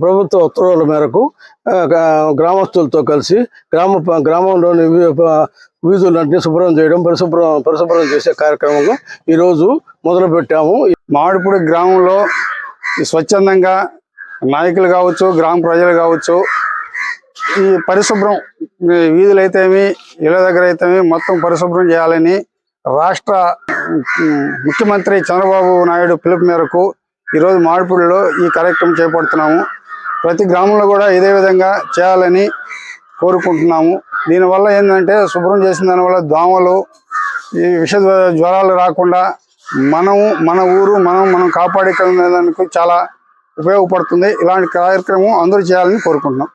ప్రభుత్వ ఉత్తర్వుల మేరకు గ్రామస్తులతో కలిసి గ్రామ గ్రామంలోని వీ- వీధులన్నింటినీ శుభ్రం చేయడం పరిశుభ్రం పరిశుభ్రం చేసే కార్యక్రమంలో ఈరోజు మొదలు పెట్టాము మామిడిపూడి గ్రామంలో ఈ స్వచ్ఛందంగా నాయకులు కావచ్చు గ్రామ ప్రజలు కావచ్చు ఈ పరిశుభ్రం ఈ వీధులు అయితేమి ఇళ్ళ దగ్గర అయితేమి మొత్తం పరిశుభ్రం చేయాలని రాష్ట్ర ముఖ్యమంత్రి చంద్రబాబు నాయుడు పిలుపు మేరకు ఈరోజు మాడిపూడిలో ఈ కార్యక్రమం చేపడుతున్నాము. ప్రతి గ్రామంలో కూడా ఇదే విధంగా చేయాలని కోరుకుంటున్నాము. దీనివల్ల ఏంటంటే శుభ్రం చేసిన దానివల్ల దోమలు ఈ విష జ్వరాలు రాకుండా మనము మన ఊరు మనం మనం కాపాడుకునేదానికి చాలా ఉపయోగపడుతుంది. ఇలాంటి కార్యక్రమం అందరూ చేయాలని కోరుకుంటున్నాం.